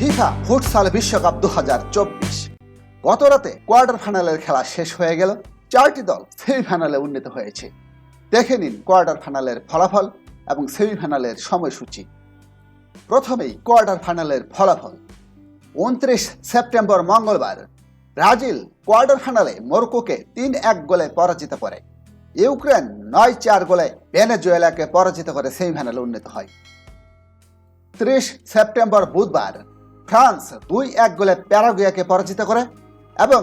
FIFA futsal বিশ্বকাপ দু হাজার চব্বিশ। গত রাতে কোয়ার্টার ফাইনালের খেলা শেষ হয়ে গেল। চারটি দল সেমিফাইনালে উন্নীত হয়েছে। দেখে নিন কোয়ার্টার ফাইনালের ফলাফল এবং সেমিফাইনালের সময়সূচি। প্রথমেই কোয়ার্টার ফাইনালের ফলাফল। উনত্রিশ সেপ্টেম্বর মঙ্গলবার ব্রাজিল কোয়ার্টার ফাইনালে মরকোকে তিন এক গোলে পরাজিত করে। ইউক্রেন নয় চার গোলে ভেনেজুয়েলাকে পরাজিত করে সেমিফাইনালে উন্নীত হয়। ত্রিশ সেপ্টেম্বর বুধবার ফ্রান্স দুই এক গোলে প্যারাগুয়াকে পরাজিত করে এবং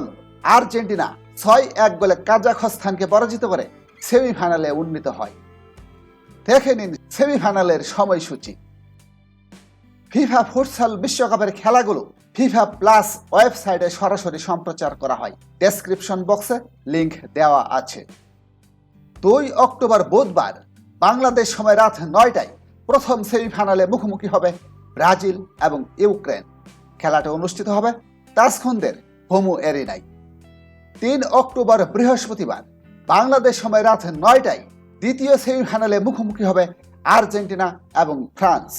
আর্জেন্টিনা ছয় এক গোলে কাজাখস্তানকে পরাজিত করে সেমিফাইনালে উন্নীত হয়। দেখে নিন সেমিফাইনালের সময়সূচি। ফিফা ফুটসাল বিশ্বকাপের খেলাগুলো ফিফা প্লাস ওয়েবসাইটে সরাসরি সম্প্রচার করা হয়। ডেসক্রিপশন বক্সে লিংক দেওয়া আছে। দুই অক্টোবর বুধবার বাংলাদেশ সময় রাত নয়টায় প্রথম সেমিফাইনালে মুখোমুখি হবে ব্রাজিল এবং ইউক্রেন। খেলাটি অনুষ্ঠিত হবে তাসখন্দের হোমু এরিনায় তিন অক্টোবর বৃহস্পতিবার, বাংলাদেশ সময় রাত নয়টায় দ্বিতীয় সেমিফাইনালে মুখোমুখি হবে আর্জেন্টিনা এবং ফ্রান্স।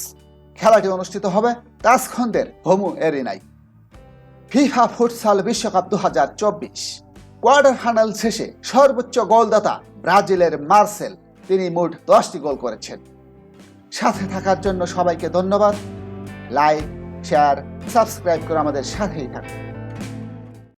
খেলাটি অনুষ্ঠিত হবে তাসখন্দের হোমু এরিনায় ফিফা ফুটসাল বিশ্বকাপ দু হাজার চব্বিশ। কোয়ার্টার ফাইনাল শেষে সর্বোচ্চ গোলদাতা ব্রাজিলের মার্সেল, তিনি মোট দশটি গোল করেছেন। সাথে থাকার জন্য সবাইকে ধন্যবাদ। লাইক শেয়ার সাবস্ক্রাইব করে আমাদের সাথেই থাকুন।